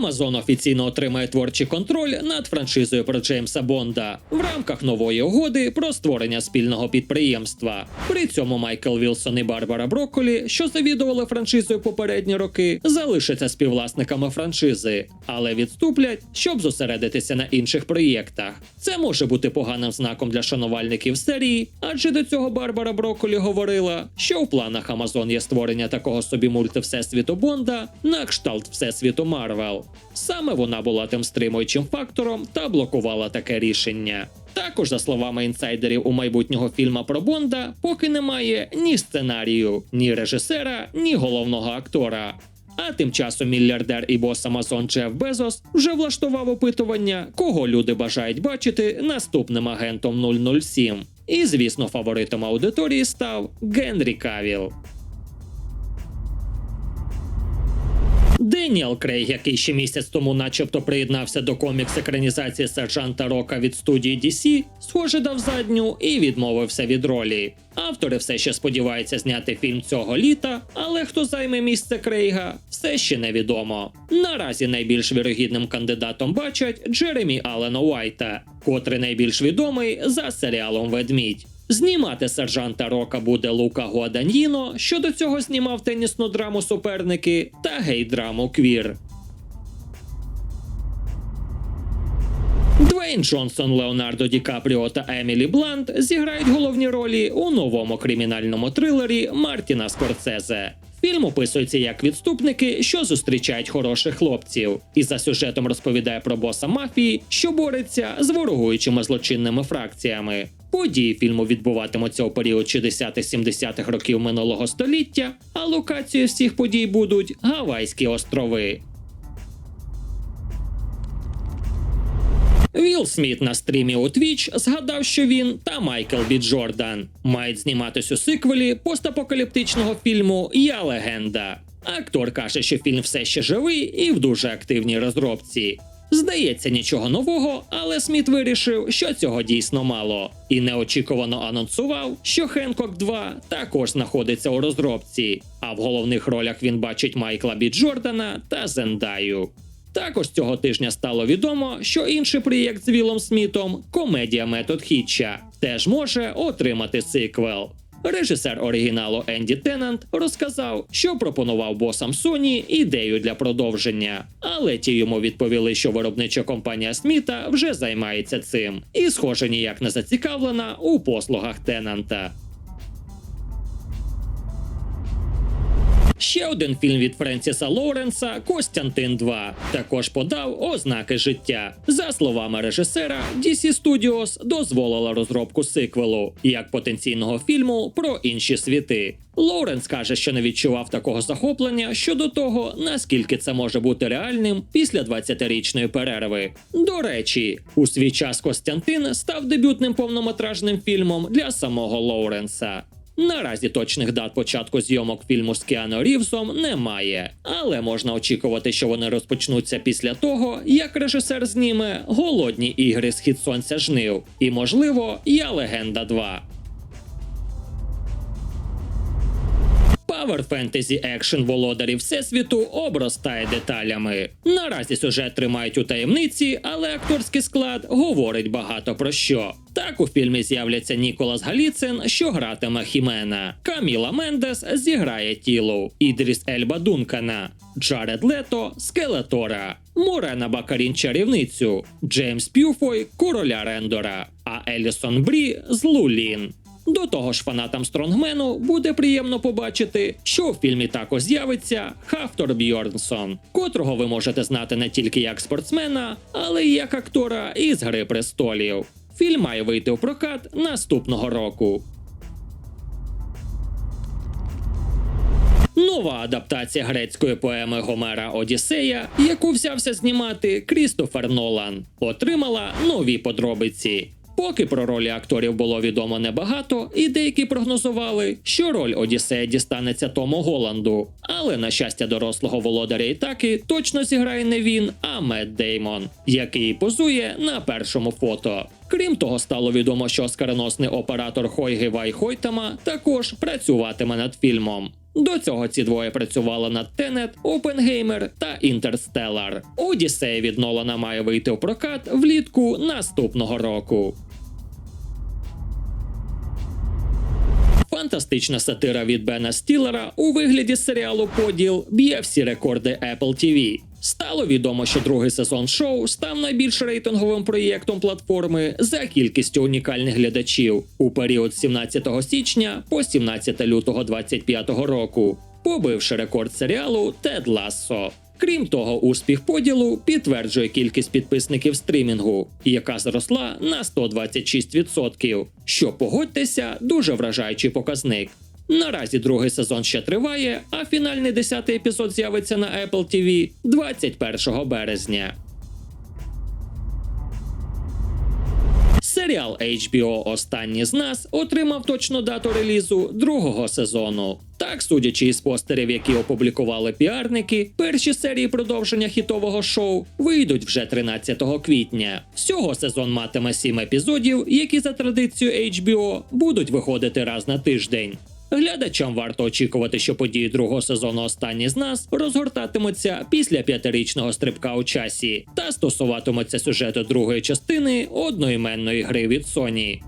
Amazon офіційно отримає творчий контроль над франшизою про Джеймса Бонда в рамках нової угоди про створення спільного підприємства. При цьому Майкл Вілсон і Барбара Брокколі, що завідували франшизою попередні роки, залишаться співвласниками франшизи, але відступлять, щоб зосередитися на інших проєктах. Це може бути поганим знаком для шанувальників серії, адже до цього Барбара Брокколі говорила, що у планах Amazon є створення такого собі мультивсесвіту Бонда на кшталт Всесвіту Марвел. Саме вона була тим стримуючим фактором та блокувала таке рішення. Також, за словами інсайдерів у майбутнього фільма про Бонда, поки немає ні сценарію, ні режисера, ні головного актора. А тим часом мільярдер і бос Amazon Джеф Безос вже влаштував опитування, кого люди бажають бачити наступним агентом 007. І, звісно, фаворитом аудиторії став Генрі Кавіл. Деніел Крейг, який ще місяць тому начебто приєднався до комікс екранізації сержанта Рока від студії DC, схоже дав задню і відмовився від ролі. Автори все ще сподіваються зняти фільм цього літа, але хто займе місце Крейга, все ще невідомо. Наразі найбільш вірогідним кандидатом бачать Джеремі Аллена Уайта, котрий найбільш відомий за серіалом Ведмідь. Знімати сержанта Рока буде Лука Гуаданьїно, що до цього знімав тенісну драму суперники та гей-драму Квір. Двейн Джонсон, Леонардо Ді Капріо та Емілі Блант зіграють головні ролі у новому кримінальному трилері Мартіна Скорцезе. Фільм описується як відступники, що зустрічають хороших хлопців, і за сюжетом розповідає про боса мафії, що бореться з ворогуючими злочинними фракціями. Події фільму відбуватимуться у період 60-70-х років минулого століття, а локацією всіх подій будуть Гавайські острови. Вілл Сміт на стрімі у Twitch згадав, що він та Майкл Бі Джордан мають зніматись у сиквелі постапокаліптичного фільму Я легенда. Актор каже, що фільм все ще живий і в дуже активній розробці. Здається, нічого нового, але Сміт вирішив, що цього дійсно мало, і неочікувано анонсував, що Хенкок 2 також знаходиться у розробці, а в головних ролях він бачить Майкла Бі Джордана та Зендаю. Також цього тижня стало відомо, що інший проєкт з Вілом Смітом, комедія Метод Хітча, теж може отримати сиквел. Режисер оригіналу Енді Теннант розказав, що пропонував босам Sony ідею для продовження, але ті йому відповіли, що виробнича компанія Сміта вже займається цим, і, схоже, ніяк не зацікавлена у послугах Теннанта. Ще один фільм від Френсіса Лоуренса Костянтин 2 також подав ознаки життя. За словами режисера, DC Studios дозволила розробку сиквелу як потенційного фільму про інші світи. Лоуренс каже, що не відчував такого захоплення щодо того, наскільки це може бути реальним після 20-річної перерви. До речі, у свій час Костянтин став дебютним повнометражним фільмом для самого Лоуренса. Наразі точних дат початку зйомок фільму з Кіано Рівсом немає, але можна очікувати, що вони розпочнуться після того, як режисер зніме голодні ігри Схід сонця жнив і, можливо, Я легенда 2. Power Fantasy Action володарів Всесвіту обростає деталями. Наразі сюжет тримають у таємниці, але акторський склад говорить багато про що. Так у фільмі з'являться Ніколас Галіцин, що гратиме Хімена, Каміла Мендес зіграє тілу, Ідріс Ельба Дункана, Джаред Лето Скелетора, Морена Бакарін чарівницю, Джеймс Пюфой короля Рендора, а Елісон Брі злу Лін. До того ж, фанатам Стронгмену буде приємно побачити, що у фільмі також з'явиться Хафтор Бьорнсон, котрого ви можете знати не тільки як спортсмена, але й як актора із Гри престолів. Фільм має вийти у прокат наступного року. Нова адаптація грецької поеми Гомера Одіссея, яку взявся знімати Крістофер Нолан, отримала нові подробиці. Поки про ролі акторів було відомо небагато, і деякі прогнозували, що роль Одіссея дістанеться Тому Голланду. Але на щастя дорослого володаря Ітаки точно зіграє не він, а Мед Деймон, який позує на першому фото. Крім того, стало відомо, що оскароносний оператор Хойги Вай Хойтама також працюватиме над фільмом. До цього ці двоє працювали над Тенет, Опенгеймер та Інтерстеллар. Одіссея від Нолана має вийти в прокат влітку наступного року. Фантастична сатира від Бена Стілера у вигляді серіалу Поділ б'є всі рекорди Apple TV. Стало відомо, що другий сезон шоу став найбільш рейтинговим проєктом платформи за кількістю унікальних глядачів у період з 17 січня по 17 лютого 2025 року, побивши рекорд серіалу Тед Лассо. Крім того, успіх поділу підтверджує кількість підписників стрімінгу, яка зросла на 126%, що погодьтеся, дуже вражаючий показник. Наразі другий сезон ще триває, а фінальний 10 епізод з'явиться на Apple TV 21 березня. Серіал HBO Останні з нас отримав точну дату релізу другого сезону. Так, судячи із постерів, які опублікували піарники, перші серії продовження хітового шоу вийдуть вже 13 квітня. Всього сезон матиме 7 епізодів, які за традицією HBO будуть виходити раз на тиждень. Глядачам варто очікувати, що події другого сезону останні з нас розгортатимуться після п'ятирічного стрибка у часі та стосуватимуться сюжету другої частини одноіменної гри від Sony.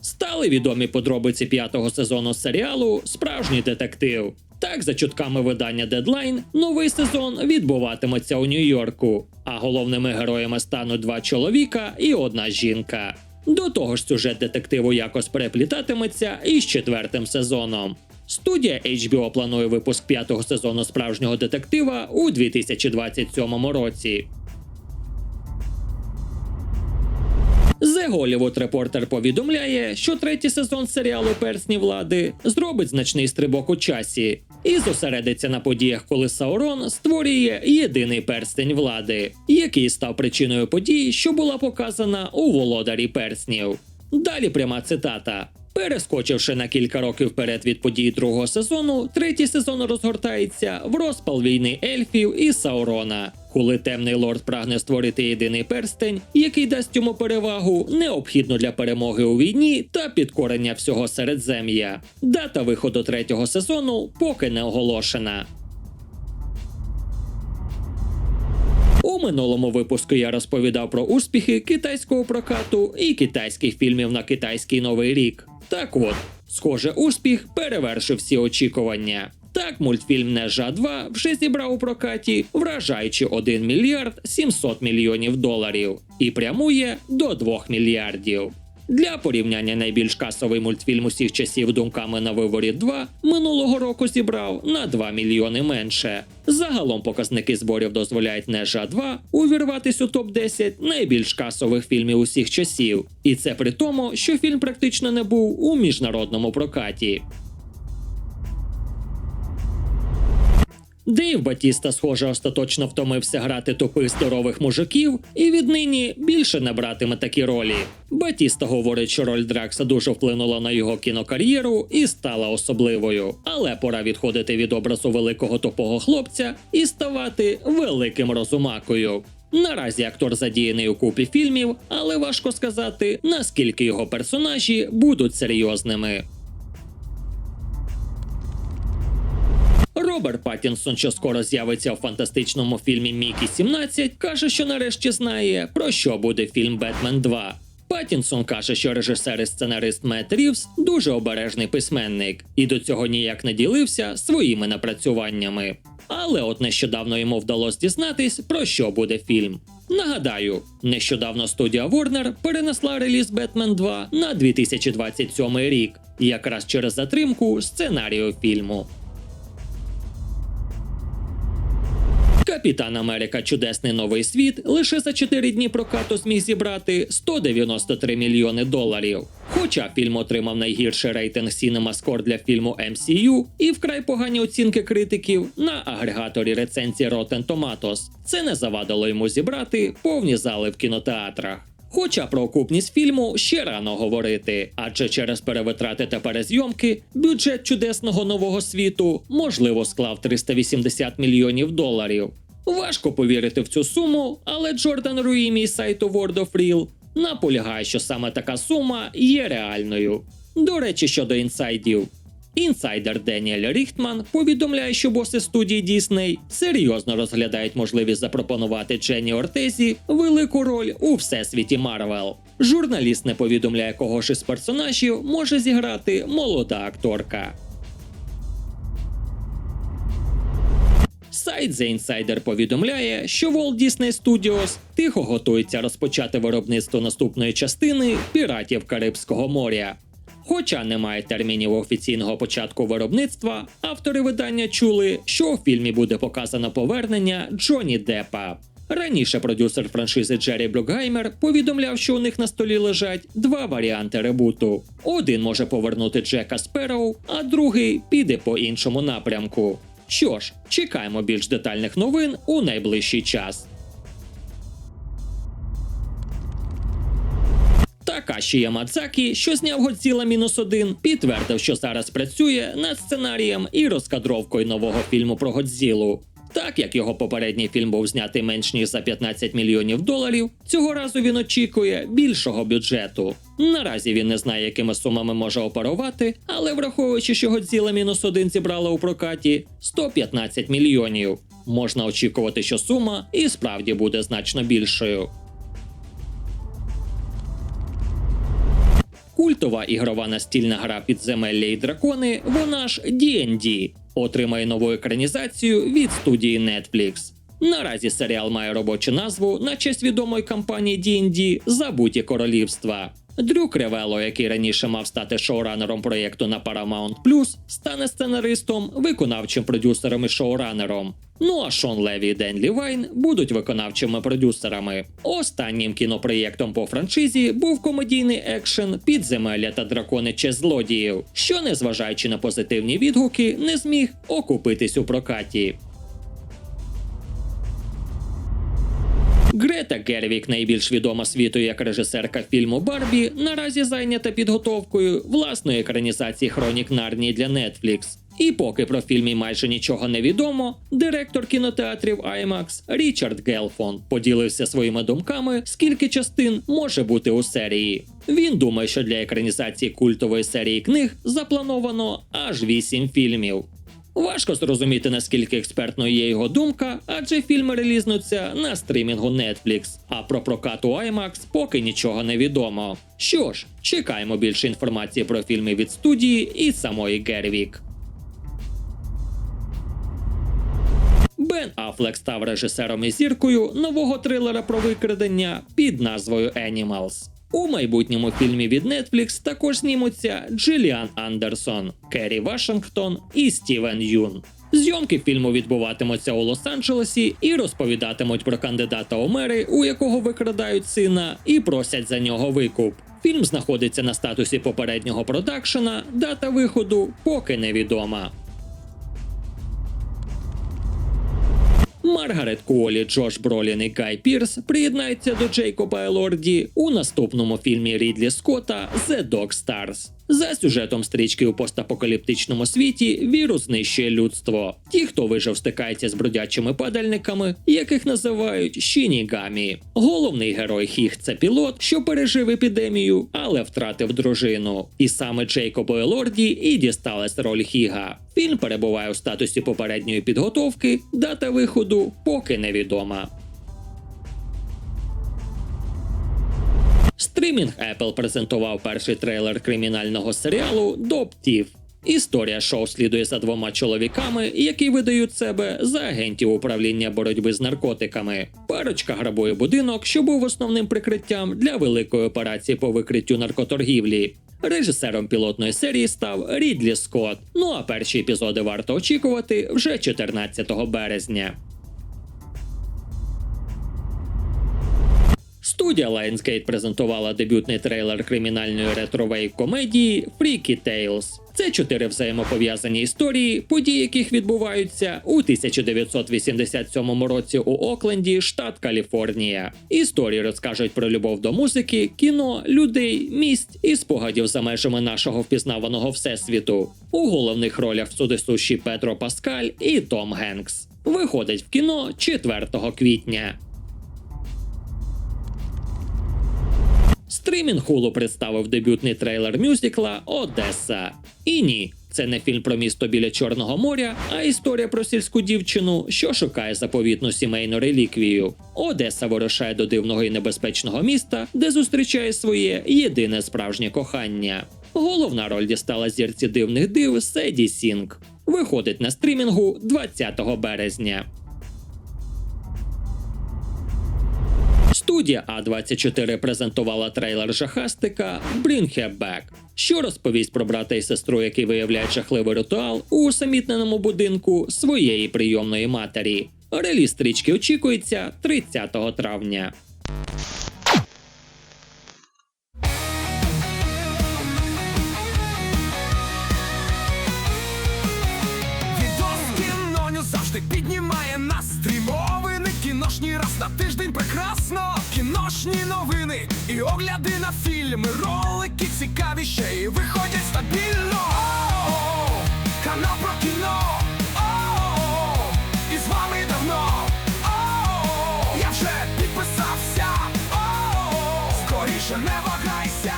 Стали відомі подробиці п'ятого сезону серіалу Справжній детектив. Так, за чутками видання Deadline, новий сезон відбуватиметься у Нью-Йорку, а головними героями стануть два чоловіка і одна жінка. До того ж, сюжет детективу якось переплітатиметься із четвертим сезоном. Студія HBO планує випуск п'ятого сезону справжнього детектива у 2027 році. The Hollywood Reporter повідомляє, що третій сезон серіалу Персні влади зробить значний стрибок у часі і зосередиться на подіях, коли Саурон створює єдиний перстень влади, який став причиною подій, що була показана у володарі перснів. Далі пряма цитата. Перескочивши на кілька років вперед від подій другого сезону, третій сезон розгортається в розпал війни ельфів і Саурона, коли темний лорд прагне створити єдиний перстень, який дасть йому перевагу, необхідну для перемоги у війні та підкорення всього середзем'я. Дата виходу третього сезону поки не оголошена. У минулому випуску я розповідав про успіхи китайського прокату і китайських фільмів на китайський новий рік. Так от, схоже, успіх перевершив всі очікування. Так, мультфільм Нежа 2 вже зібрав у прокаті, вражаючи 1 мільярд 700 мільйонів доларів і прямує до 2 мільярдів. Для порівняння найбільш касовий мультфільм усіх часів думками на виворі 2 минулого року зібрав на 2 мільйони менше. Загалом показники зборів дозволяють Нежа 2 увірватись у топ 10 найбільш касових фільмів усіх часів, і це при тому, що фільм практично не був у міжнародному прокаті. Дейв Батіста, схоже, остаточно втомився грати тупих здорових мужиків і віднині більше не братиме такі ролі. Батіста говорить, що роль Дракса дуже вплинула на його кінокар'єру і стала особливою. Але пора відходити від образу великого тупого хлопця і ставати великим розумакою. Наразі актор задіяний у купі фільмів, але важко сказати, наскільки його персонажі будуть серйозними. Роберт Паттінсон, що скоро з'явиться у фантастичному фільмі Мікі 17, каже, що нарешті знає, про що буде фільм Бетмен 2. Паттінсон каже, що режисер і сценарист Мет Рівс дуже обережний письменник і до цього ніяк не ділився своїми напрацюваннями. Але от нещодавно йому вдалося дізнатись, про що буде фільм. Нагадаю, нещодавно студія Warner перенесла реліз Бетмен 2 на 2027 рік, якраз через затримку сценарію фільму. Капітан Америка Чудесний новий світ лише за 4 дні прокату зміг зібрати 193 мільйони доларів. Хоча фільм отримав найгірший рейтинг CinemaScore для фільму MCU і вкрай погані оцінки критиків на агрегаторі рецензії Rotten Tomatoes, це не завадило йому зібрати повні зали в кінотеатрах. Хоча про окупність фільму ще рано говорити, адже через перевитрати та перезйомки бюджет чудесного нового світу можливо склав 380 мільйонів доларів. Важко повірити в цю суму, але Джордан Руїмі з сайту World of Real наполягає, що саме така сума є реальною. До речі, щодо інсайдів. Інсайдер Деніель Ріхтман повідомляє, що боси студії Дісней серйозно розглядають можливість запропонувати Дженні Ортезі велику роль у всесвіті Марвел. Журналіст не повідомляє, кого ж із персонажів може зіграти молода акторка. Сайт The Insider повідомляє, що Walt Disney Studios тихо готується розпочати виробництво наступної частини піратів Карибського моря. Хоча немає термінів офіційного початку виробництва, автори видання чули, що у фільмі буде показано повернення Джонні Деппа. Раніше продюсер франшизи Джері Брюкгаймер повідомляв, що у них на столі лежать два варіанти ребуту. Один може повернути Джека Спероу, а другий піде по іншому напрямку. Що ж, чекаємо більш детальних новин у найближчий час. Такаші Ямадзакі, що зняв Годзіла мінус один, підтвердив, що зараз працює над сценарієм і розкадровкою нового фільму про Годзілу. Так як його попередній фільм був знятий менш ніж за 15 мільйонів доларів, цього разу він очікує більшого бюджету. Наразі він не знає, якими сумами може оперувати, але враховуючи, що Годзіла мінус один зібрала у прокаті 115 мільйонів, можна очікувати, що сума і справді буде значно більшою. Культова ігрова настільна гра Підземелля і дракони, вона ж D&D, отримає нову екранізацію від студії Netflix. Наразі серіал має робочу назву на честь відомої кампанії D&D Забуті королівства. Дрю Кривело, який раніше мав стати шоуранером проєкту на Paramount+, стане сценаристом, виконавчим продюсером і шоуранером. Ну а Шон Леві і Ден Лівайн будуть виконавчими продюсерами. Останнім кінопроєктом по франшизі був комедійний екшен Підземелля та дракони чи злодіїв, що, незважаючи на позитивні відгуки, не зміг окупитись у прокаті. Грета Гервік, найбільш відома світу як режисерка фільму Барбі, наразі зайнята підготовкою власної екранізації хронік Нарнії для Netflix. І поки про фільмі майже нічого не відомо, директор кінотеатрів IMAX Річард Гелфон поділився своїми думками, скільки частин може бути у серії. Він думає, що для екранізації культової серії книг заплановано аж 8 фільмів. Важко зрозуміти, наскільки експертною є його думка, адже фільми релізнуться на стрімінгу Netflix, а про прокат у IMAX поки нічого не відомо. Що ж, чекаємо більше інформації про фільми від студії і самої Гервік. Бен Аффлек став режисером і зіркою нового трилера про викрадення під назвою Animals. У майбутньому фільмі від Netflix також знімуться Джиліан Андерсон, Керрі Вашингтон і Стівен Юн. Зйомки фільму відбуватимуться у Лос-Анджелесі і розповідатимуть про кандидата у мери, у якого викрадають сина, і просять за нього викуп. Фільм знаходиться на статусі попереднього продакшена, дата виходу поки невідома. Маргарет Куолі, Джош Бролін і Гай Пірс приєднаються до Джейкоба Елорді у наступному фільмі Рідлі Скотта «The Dog Stars». За сюжетом стрічки у постапокаліптичному світі вірус знищує людство. Ті, хто вижив, стикаються з бродячими падальниками, яких називають Шінігамі. Головний герой Хіг це пілот, що пережив епідемію, але втратив дружину. І саме Джейкобу Елорді і дісталась роль Хіга. Фільм перебуває у статусі попередньої підготовки, дата виходу поки невідома. Стрімінг Apple презентував перший трейлер кримінального серіалу Доптів. Історія шоу слідує за двома чоловіками, які видають себе за агентів управління боротьби з наркотиками. Парочка грабує будинок, що був основним прикриттям для великої операції по викриттю наркоторгівлі. Режисером пілотної серії став Рідлі Скотт. Ну а перші епізоди варто очікувати вже 14 березня. Студія Lionsgate презентувала дебютний трейлер кримінальної ретровей комедії Freaky Tales. Це чотири взаємопов'язані історії, події яких відбуваються у 1987 році у Окленді, штат Каліфорнія. Історії розкажуть про любов до музики, кіно, людей, місць і спогадів за межами нашого впізнаваного всесвіту. У головних ролях судисущі Петро Паскаль і Том Генкс. Виходить в кіно 4 квітня. Стрімінг Hulu представив дебютний трейлер мюзикла Одеса. І ні, це не фільм про місто біля Чорного моря, а історія про сільську дівчину, що шукає заповітну сімейну реліквію. Одеса вирушає до дивного і небезпечного міста, де зустрічає своє єдине справжнє кохання. Головна роль дістала зірці дивних див Седі Сінг. Виходить на стрімінгу 20 березня. Студія А24 презентувала трейлер жахастика Her що розповість про брата і сестру, які виявляють жахливий ритуал у усамітненому будинку своєї прийомної матері. Реліз стрічки очікується 30 травня. Піднімає настрій Мовини кіношні раз на тиждень прекрасно Кіношні новини і огляди на фільми. Ролики цікаві ще й виходять стабільно. О-о-о, Канал про кіно. О-о-о, І з вами давно. Я вже підписався. О-о-о, Скоріше не вагайся